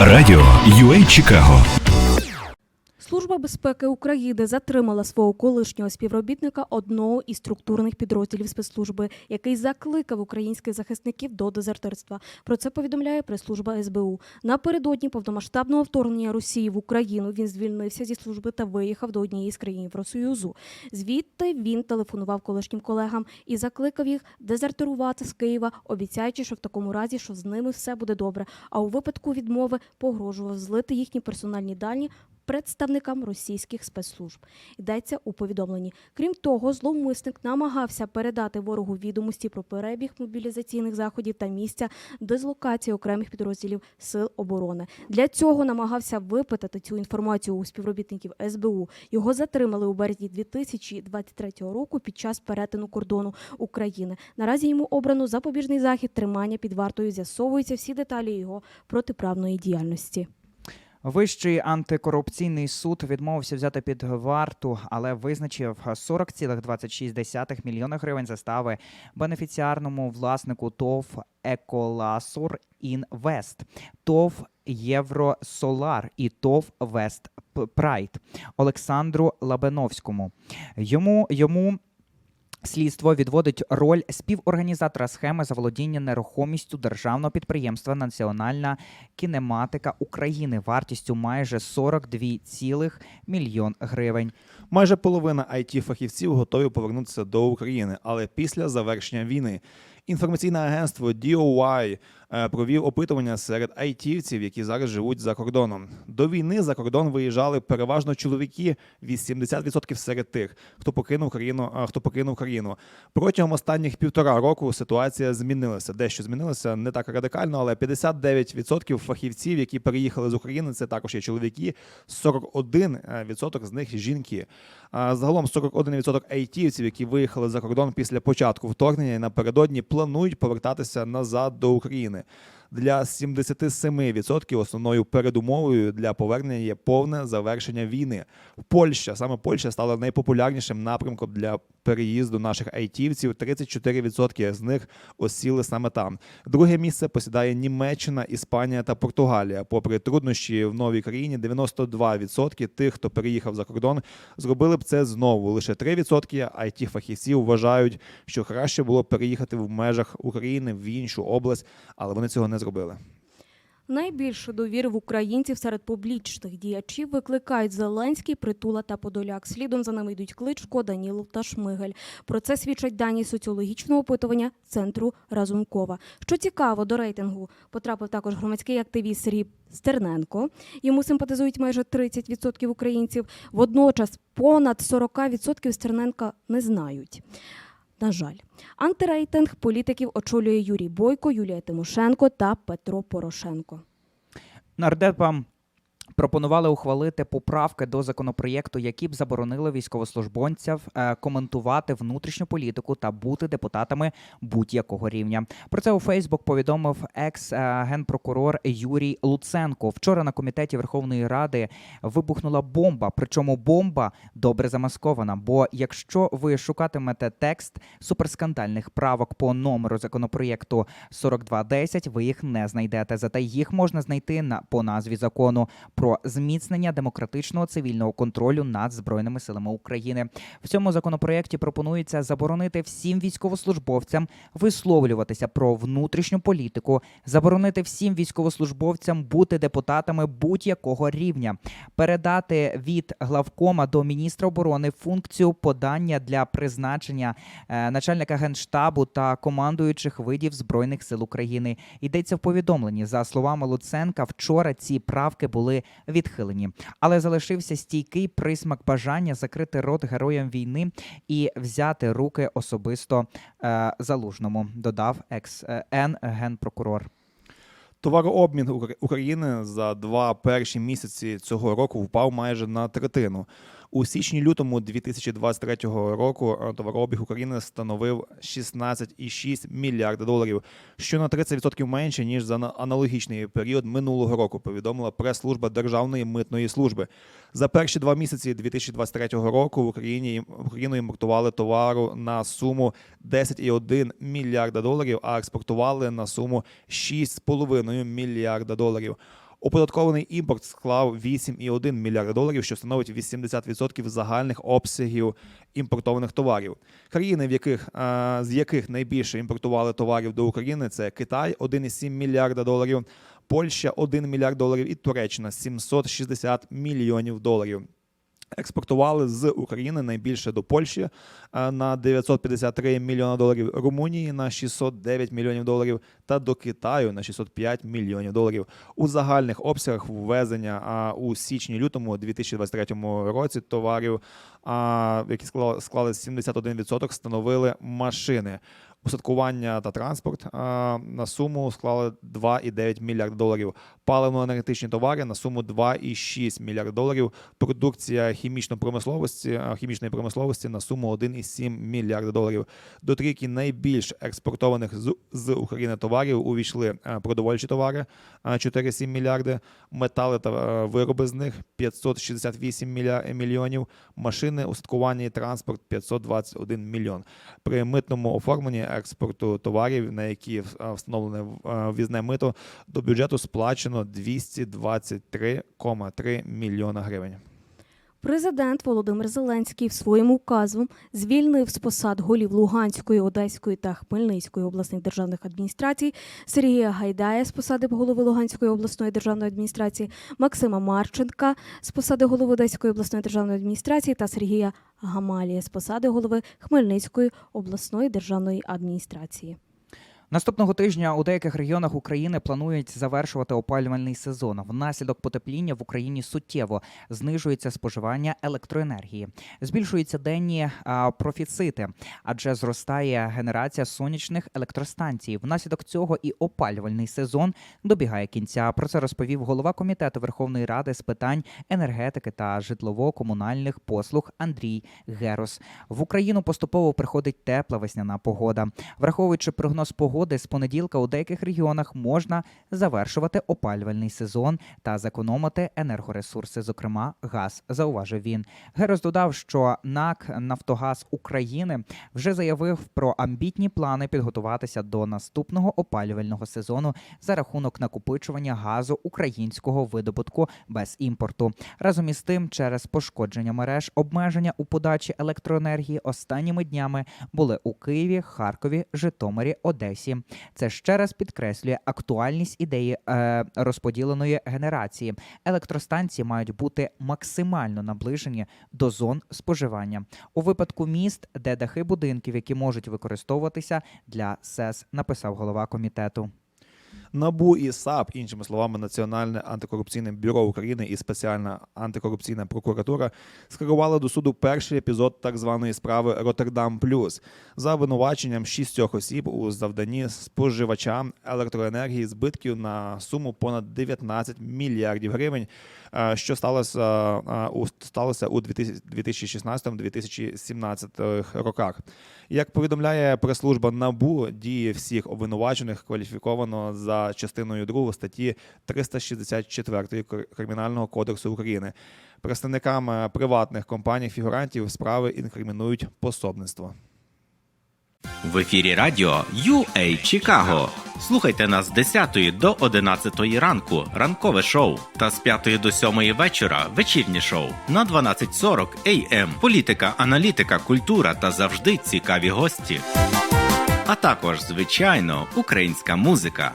Радіо UA Чикаго Служба безпеки України затримала свого колишнього співробітника одного із структурних підрозділів спецслужби, який закликав українських захисників до дезертирства. Про це повідомляє прес-служба СБУ. Напередодні повномасштабного вторгнення Росії в Україну він звільнився зі служби та виїхав до однієї з країн Євросоюзу. Звідти він телефонував колишнім колегам і закликав їх дезертирувати з Києва, обіцяючи, що в такому разі, що з ними все буде добре. А у випадку відмови погрожував злити їхні персональні дані представникам російських спецслужб. Йдеться у повідомленні. Крім того, зловмисник намагався передати ворогу відомості про перебіг мобілізаційних заходів та місця дислокації окремих підрозділів сил оборони. Для цього намагався випитати цю інформацію у співробітників СБУ. Його затримали у березні 2023 року під час перетину кордону України. Наразі йому обрано запобіжний захід тримання під вартою. З'ясовуються всі деталі його протиправної діяльності. Вищий антикорупційний суд відмовився взяти під варту, але визначив 40,26 мільйона гривень застави бенефіціарному власнику ТОВ Еколасур Інвест, ТОВ Євросолар і ТОВ Вест Прайд Олександру Лабеновському. Йому йому. Слідство відводить роль співорганізатора схеми заволодіння нерухомістю державного підприємства Національна кінематика України вартістю майже 42,1 мільйон гривень. Майже половина it фахівців готові повернутися до України, але після завершення війни. Інформаційне агентство DOI е, провів опитування серед айтівців, які зараз живуть за кордоном. До війни за кордон виїжджали переважно чоловіки, 80% серед тих, хто покинув країну. Хто покинув країну протягом останніх півтора року ситуація змінилася. Дещо змінилося не так радикально, але 59% фахівців, які переїхали з України, це також є чоловіки. 41% з них жінки. Загалом 41% айтівців, які виїхали за кордон після початку вторгнення напередодні планують повертатися назад до України. ね。Для 77% основною передумовою для повернення є повне завершення війни. Польща саме Польща стала найпопулярнішим напрямком для переїзду наших айтівців. 34% з них осіли саме там. Друге місце посідає Німеччина, Іспанія та Португалія. Попри труднощі в новій країні, 92% тих, хто переїхав за кордон, зробили б це знову. Лише 3% it фахівців вважають, що краще було переїхати в межах України в іншу область, але вони цього не зробили. Найбільше довіри в українців серед публічних діячів викликають Зеленський, Притула та Подоляк. Слідом за ними йдуть Кличко, Данілов та Шмигель. Про це свідчать дані соціологічного опитування центру Разумкова. Що цікаво, до рейтингу потрапив також громадський активіст Сергій Стерненко. Йому симпатизують майже 30% українців. Водночас понад 40% Стерненка не знають. На жаль, антирейтинг політиків очолює Юрій Бойко, Юлія Тимошенко та Петро Порошенко. Нардепам пропонували ухвалити поправки до законопроєкту, які б заборонили військовослужбовців е, коментувати внутрішню політику та бути депутатами будь-якого рівня. Про це у Фейсбук повідомив екс-генпрокурор Юрій Луценко. Вчора на комітеті Верховної Ради вибухнула бомба. Причому бомба добре замаскована. Бо якщо ви шукатимете текст суперскандальних правок по номеру законопроєкту 4210, ви їх не знайдете. Зате їх можна знайти на по назві закону про зміцнення демократичного цивільного контролю над збройними силами України. В цьому законопроєкті пропонується заборонити всім військовослужбовцям висловлюватися про внутрішню політику, заборонити всім військовослужбовцям бути депутатами будь-якого рівня, передати від главкома до міністра оборони функцію подання для призначення е, начальника генштабу та командуючих видів збройних сил України. Йдеться в повідомленні за словами Луценка. Вчора ці правки були відхилені, але залишився стійкий присмак бажання закрити рот героям війни і взяти руки особисто е, залужному. Додав екс-ен генпрокурор. Товарообмін України за два перші місяці цього року впав майже на третину. У січні-лютому 2023 року товарообіг України становив 16,6 мільярда доларів, що на 30% менше ніж за аналогічний період минулого року. Повідомила прес-служба Державної митної служби. За перші два місяці 2023 року в Україні в Україну імпортували товару на суму 10,1 мільярда доларів, а експортували на суму 6,5 мільярда доларів. Оподаткований імпорт склав 8,1 мільярда доларів, що становить 80% загальних обсягів імпортованих товарів. Країни, в яких, е, з яких найбільше імпортували товарів до України, це Китай 1,7 мільярда доларів, Польща 1 мільярд доларів і Туреччина 760 мільйонів доларів. Експортували з України найбільше до Польщі е, на 953 мільйона доларів, Румунії на 609 мільйонів доларів та до Китаю на 605 мільйонів доларів. У загальних обсягах ввезення у січні-лютому 2023 році товарів, а, які склали 71%, становили машини. Устаткування та транспорт на суму склали 2,9 мільярда доларів. Паливно-енергетичні товари на суму 2,6 мільярда доларів. Продукція хімічної промисловості, хімічної промисловості на суму 1,7 мільярда доларів. До трійки найбільш експортованих з, України товарів увійшли продовольчі товари 4,7 мільярди, метали та вироби з них 568 міля- мільйонів, машини, устаткування і транспорт 521 мільйон. При митному оформленні експорту товарів, на які е, встановлене е, ввізне мито, до бюджету сплачено 223,3 мільйона гривень. Президент Володимир Зеленський в своєму указу звільнив з посад голів Луганської, Одеської та Хмельницької обласних державних адміністрацій Сергія Гайдая з посади голови Луганської обласної державної адміністрації, Максима Марченка з посади голови Одеської обласної державної адміністрації та Сергія Гамалія з посади голови Хмельницької обласної державної адміністрації. Наступного тижня у деяких регіонах України планують завершувати опалювальний сезон. Внаслідок потепління в Україні суттєво знижується споживання електроенергії, збільшуються денні профіцити, адже зростає генерація сонячних електростанцій. Внаслідок цього і опалювальний сезон добігає кінця. Про це розповів голова комітету Верховної Ради з питань енергетики та житлово-комунальних послуг Андрій Герос. В Україну поступово приходить тепла весняна погода. Враховуючи прогноз погоди, з понеділка у деяких регіонах можна завершувати опалювальний сезон та зекономити енергоресурси, зокрема газ. Зауважив він. Герос додав, що НАК Нафтогаз України вже заявив про амбітні плани підготуватися до наступного опалювального сезону за рахунок накопичування газу українського видобутку без імпорту. Разом із тим, через пошкодження мереж, обмеження у подачі електроенергії останніми днями були у Києві, Харкові, Житомирі, Одесі. Це ще раз підкреслює актуальність ідеї е, розподіленої генерації. Електростанції мають бути максимально наближені до зон споживання. У випадку міст, де дахи будинків, які можуть використовуватися для СЕС, написав голова комітету. НАБУ і САП, іншими словами, Національне антикорупційне бюро України і спеціальна антикорупційна прокуратура скерували до суду перший епізод так званої справи Роттердам Плюс за винуваченням шістьох осіб у завданні споживачам електроенергії збитків на суму понад 19 мільярдів гривень, е, що сталося е, у сталося у 2016-2017 роках. Як повідомляє прес-служба НАБУ, дії всіх обвинувачених кваліфіковано за частиною 2 статті 364 Кримінального кодексу України. Представникам е, приватних компаній фігурантів справи інкримінують пособництво. В ефірі радіо UA Чикаго. Слухайте нас з 10 до 11 ранку ранкове шоу та з 5 до 7 вечора вечірнє шоу на 12.40 AM. Політика, аналітика, культура та завжди цікаві гості. А також, звичайно, українська музика.